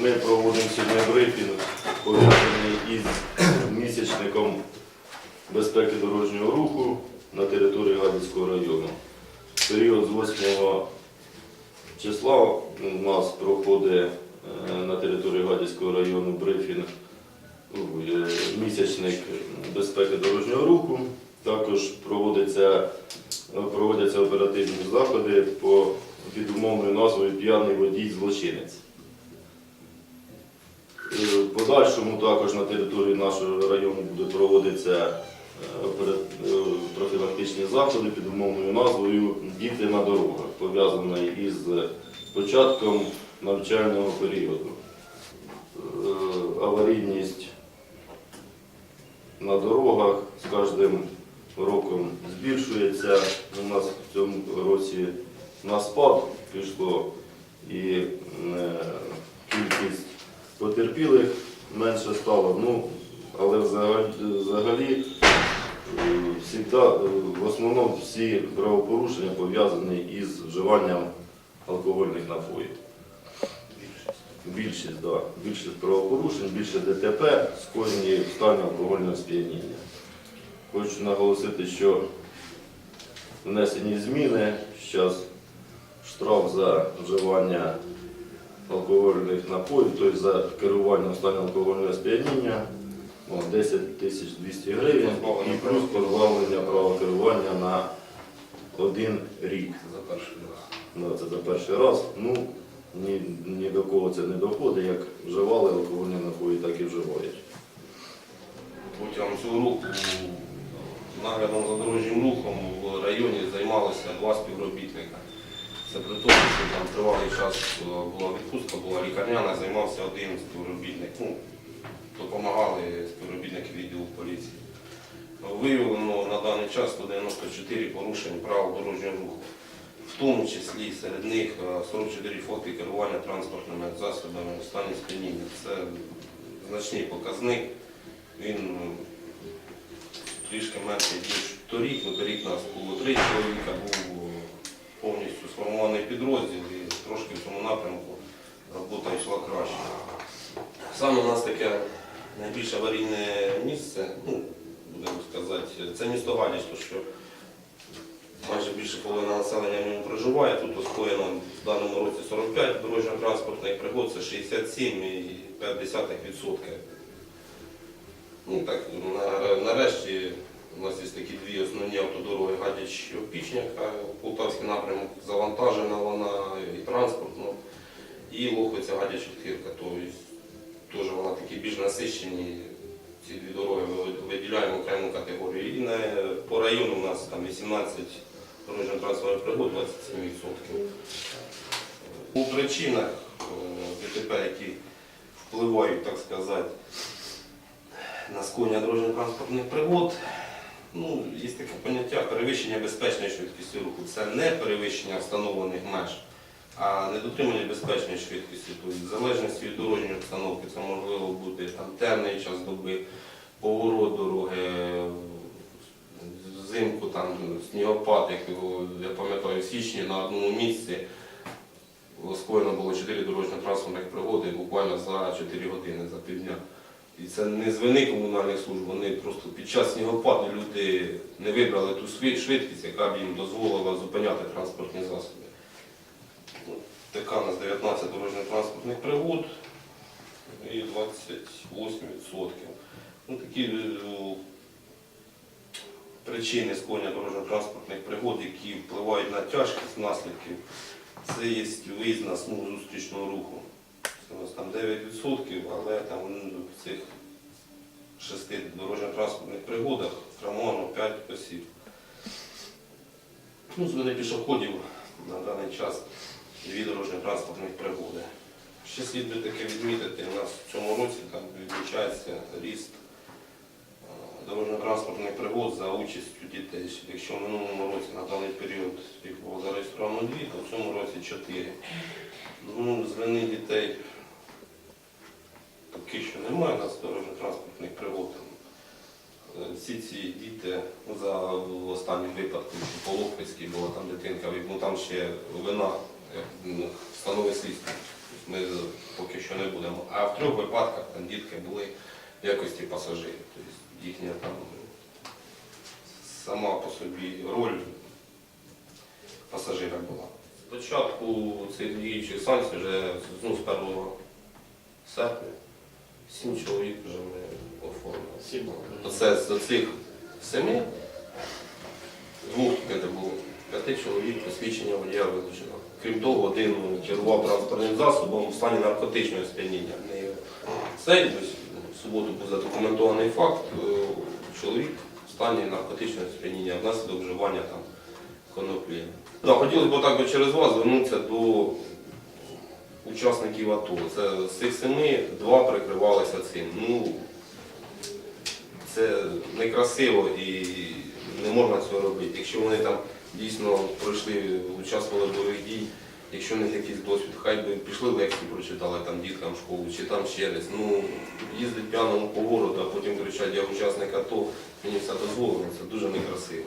Ми проводимо сьогодні брифінг, пов'язаний із місячником безпеки дорожнього руху на території Гадяцького району. Період з 8 числа у нас проходить е, на території Гадяцького району брифінг, е, місячник безпеки дорожнього руху. Також проводиться, проводяться оперативні заходи по під умовною назвою П'яний водій злочинець. Е, В подальшому також на території нашого району будуть проводитися е, е, профілактичні заходи під умовною назвою Діти на дорогах, пов'язані із початком навчального періоду. Аварійність на дорогах з кожним роком збільшується. У нас в цьому році на спад пішло і потерпілих менше стало. Ну, але взагалі, е, всегда, е, в основному всі правопорушення пов'язані із вживанням алкогольних напоїв. Більшість, да, більшість правопорушень, більше ДТП, скоєні в стані алкогольного сп'яніння. Хочу наголосити, що внесені зміни. Зараз штраф за вживання алкогольних напоїв, тобто за керування в стані алкогольного сп'яніння, 10 тисяч 200 гривень і плюс позбавлення права керування на один рік. За перший раз. Ну, це за перший раз. Ну, ні, ні до кого це не доходить, як вживали алкогольні напої, так і вживають. Протягом цього року наглядом за дорожнім рухом в районі займалося два співробітника. Це при тому, що там тривалий час е, була відпустка, була лікарняна, займався один співробітник. Ну, допомагали співробітники відділу поліції. Виявлено на даний час 194 порушень правил дорожнього руху. В тому числі серед них е, 44 факти керування транспортними засобами в стані сп'яніння. Це значний показник. Він трішки менше, ніж торік. Ну, торік нас було три чоловіка, був е, повністю сформований підрозділ і трошки в цьому напрямку робота йшла краще. Саме у нас таке найбільш аварійне місце, ну, будемо сказати, це місто Гадяч, тому що майже більше половина населення в ньому проживає. Тут скоєно в даному році 45 дорожньо-транспортних пригод, це 67,5%. Ну так, нарешті у нас є такі дві основні автодороги Гадяч Опічняка, Полтавський напрямок завантажена вона і транспортно, і Лохвиця Гадяч Откирка. Тобто вона такі більш насичені. Ці дві дороги ми виділяємо окрему категорію. І по району у нас там 18 дорожньо-транспортних пригод, 27%. У причинах е, ДТП, які впливають, так сказати, на скоєння дорожньо-транспортних пригод. Ну, є таке поняття перевищення безпечної швидкості руху. Це не перевищення встановлених меж, а недотримання безпечної швидкості. Тобто, в залежності від дорожньої обстановки це можливо бути там, темний час доби, поворот дороги, взимку там, снігопад, як я пам'ятаю, в січні на одному місці скоєно було 4 дорожньо-транспортних пригоди буквально за 4 години, за півдня. І це не з вини комунальних служб, вони просто під час снігопаду люди не вибрали ту швидкість, яка б їм дозволила зупиняти транспортні засоби. Така у нас 19 дорожньо-транспортних пригод і 28%. Ну, такі е, причини скоєння дорожньо-транспортних пригод, які впливають на тяжкість наслідків, це є виїзд на смугу зустрічного руху. У нас там 9%, але там в цих шести дорожньо-транспортних пригодах травмовано 5 осіб. Ну, з вини пішоходів на даний час дві дорожньо-транспортних пригоди. Ще слід би таке відмітити, у нас в цьому році там відмічається ріст дорожньо-транспортних пригод за участю дітей. Якщо в минулому році на даний період їх було зареєстровано дві, то в цьому році чотири. Ну, з вини дітей поки що немає у нас дорожньо-транспортних пригод. Е, Всі ці діти за в останніх випадках, що по Лохвицькій була там дитинка, ну там ще вина е, ну, встановить слідство. Ми поки що не будемо. А в трьох випадках там дітки були в якості пасажирів. Тобто їхня там сама по собі роль пасажира була. Спочатку цих діючих санкцій вже ну, з 1 серпня сім чоловік вже ми оформили. Оце з цих семи, двох тільки не було, п'яти чоловік посвідчення водія вилучено. Крім того, один керував транспортним засобом в стані наркотичного сп'яніння. Цей ось, в суботу був задокументований факт, е, чоловік в стані наркотичного сп'яніння внаслідок вживання там коноплі. Да, хотілося б так би через вас звернутися до учасників АТО. Це з цих семи два прикривалися цим. Ну, це некрасиво і не можна цього робити. Якщо вони там дійсно пройшли, участвували в бойових дій, якщо них якийсь досвід, хай би пішли лекції, прочитали там діткам школу чи там ще десь. Ну, їздить п'яному по городу, а потім кричать, я учасник АТО, мені все дозволено, це дуже некрасиво.